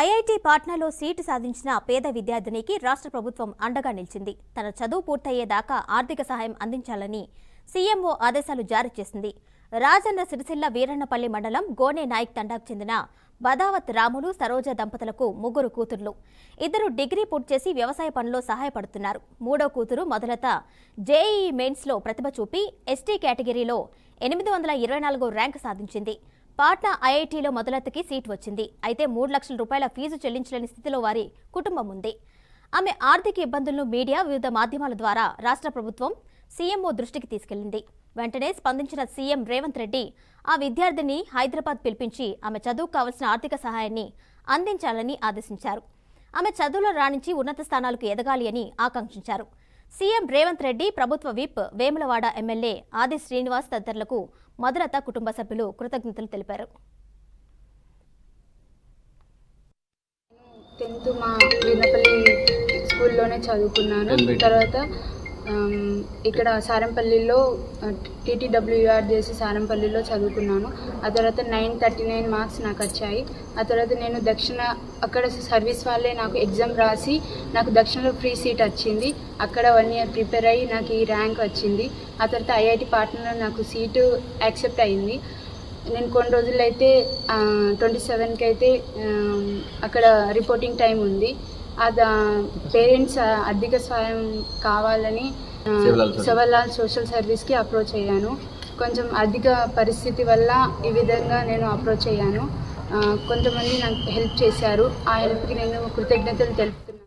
IIT పాట్నాలో seat సాధించిన పేద విద్యార్థినికి రాష్ట్ర ప్రభుత్వం అండగా నిలిచింది. తన చదువు పూర్తయ్యేదాకా ఆర్థిక సహాయం అందించాలని సీఎంఓ ఆదేశాలు జారీ చేసింది. రాజన్న సిరిసిల్ల వీరన్నపల్లి మండలం గోనే నాయక్ తండాకు చెందిన బదావత్ రాములు సరోజ దంపతులకు ముగ్గురు కూతుర్లు. ఇద్దరు డిగ్రీ పూర్తి చేసి వ్యవసాయ పనుల్లో సహాయపడుతున్నారు. మూడో కూతురు మొదలత జేఈఈ మెయిన్స్లో ప్రతిభ చూపి ఎస్టీ కేటగిరీలో ఎనిమిది వందల ఇరవై నాలుగో ర్యాంకు సాధించింది. పాట్నా ఐఐటీలో మొదలెత్తకి సీట్ వచ్చింది. అయితే మూడు లక్షల రూపాయల ఫీజు చెల్లించలేని స్థితిలో వారి కుటుంబం ఉంది. ఆమె ఆర్థిక ఇబ్బందులను మీడియా వివిధ మాధ్యమాల ద్వారా రాష్ట్ర ప్రభుత్వం సీఎంఓ దృష్టికి తీసుకెళ్ళింది వెంటనే స్పందించిన సీఎం రేవంత్ రెడ్డి ఆ విద్యార్థిని హైదరాబాద్ పిలిపించి ఆమె చదువుకు కావలసిన ఆర్థిక సహాయాన్ని అందించాలని ఆదేశించారు. ఆమె చదువులో రాణించి ఉన్నత స్థానాలకు ఎదగాలి అని ఆకాంక్షించారు. సీఎం రేవంత్ రెడ్డి ప్రభుత్వ విప్ వేములవాడ ఎమ్మెల్యే ఆది శ్రీనివాస్ తదితరులకు మధురత కుటుంబ సభ్యులు కృతజ్ఞతలు తెలిపారు. టెన్త్ మా వీర్నపల్లి స్కూల్లోనే చదువుకున్నాను. తర్వాత ఇక్కడ సారంపల్లిలో టీటీడబ్ల్యూఆర్ చేసి సారంపల్లిలో చదువుకున్నాను. ఆ తర్వాత నైన్ థర్టీ నైన్ మార్క్స్ నాకు వచ్చాయి. ఆ తర్వాత నేను దక్షిణ అక్కడ సర్వీస్ వాళ్ళే నాకు ఎగ్జామ్ రాసి నాకు దక్షిణలో ఫ్రీ సీట్ వచ్చింది. అక్కడ వన్ ఇయర్ ప్రిపేర్ అయ్యి నాకు ఈ ర్యాంక్ వచ్చింది. ఆ తర్వాత ఐఐటి పాట్నాలో నాకు సీటు యాక్సెప్ట్ అయింది. నేను కొన్ని రోజులైతే ట్వంటీ సెవెన్కి అయితే అక్కడ రిపోర్టింగ్ టైం ఉంది. అది పేరెంట్స్ ఆర్థిక సహాయం కావాలని శివలాల్ సోషల్. సర్వీస్కి అప్రోచ్ అయ్యాను. కొంచెం ఆర్థిక పరిస్థితి వల్ల ఈ విధంగా నేను అప్రోచ్ అయ్యాను. కొంతమంది నాకు హెల్ప్ చేశారు. ఆ హెల్ప్కి నేను కృతజ్ఞతలు తెలుపు